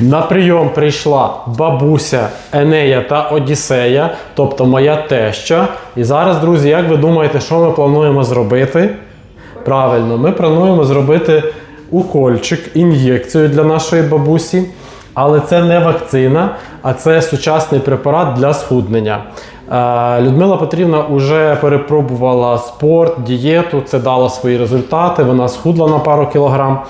На прийом прийшла бабуся Енея та Одіссея, тобто моя теща. І зараз, друзі, як ви думаєте, що ми плануємо зробити? Правильно, ми плануємо зробити укольчик, ін'єкцію для нашої бабусі. Але це не вакцина, а це сучасний препарат для схуднення. Е, Людмила Петрівна вже перепробувала спорт, дієту, це дало свої результати. Вона схудла на пару кілограм.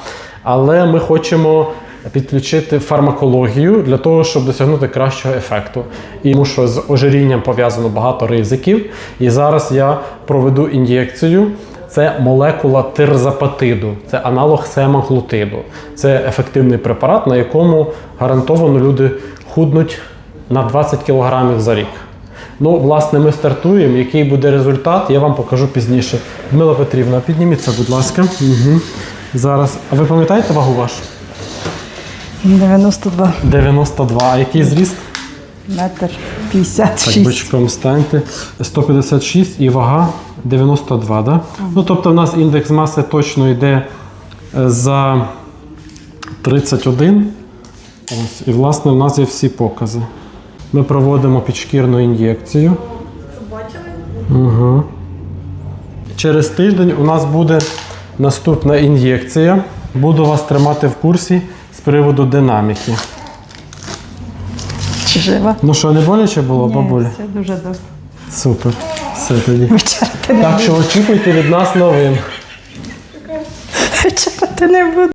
Але ми хочемо підключити фармакологію для того, щоб досягнути кращого ефекту. І тому що з ожирінням пов'язано багато ризиків. І зараз я проведу ін'єкцію. Це молекула тирзапатиду, це аналог семаглутиду. Це ефективний препарат, на якому гарантовано люди худнуть на 20 кг за рік. Ну, власне, ми стартуємо. Який буде результат, я вам покажу пізніше. Мила Петрівна, підніміться, будь ласка. Угу. Зараз. А ви пам'ятаєте вагу вашу? 92 92. А який зріст? метр Так, бочком станьте. 156 і вага 92, да? Ну, тобто в нас індекс маси точно йде е, за 31. Ось, і, власне, в нас є всі покази. Ми проводимо підшкірну ін'єкцію. Угу. Через тиждень у нас буде наступна ін'єкція. Буду вас тримати в курсі приводу динаміки. Чи жива? Ну що, не боляче було, бабуля? Все дуже добре. Супер. Все тоді. Вечеряти не Так що очікуйте від нас новин. Вечеряти не буду.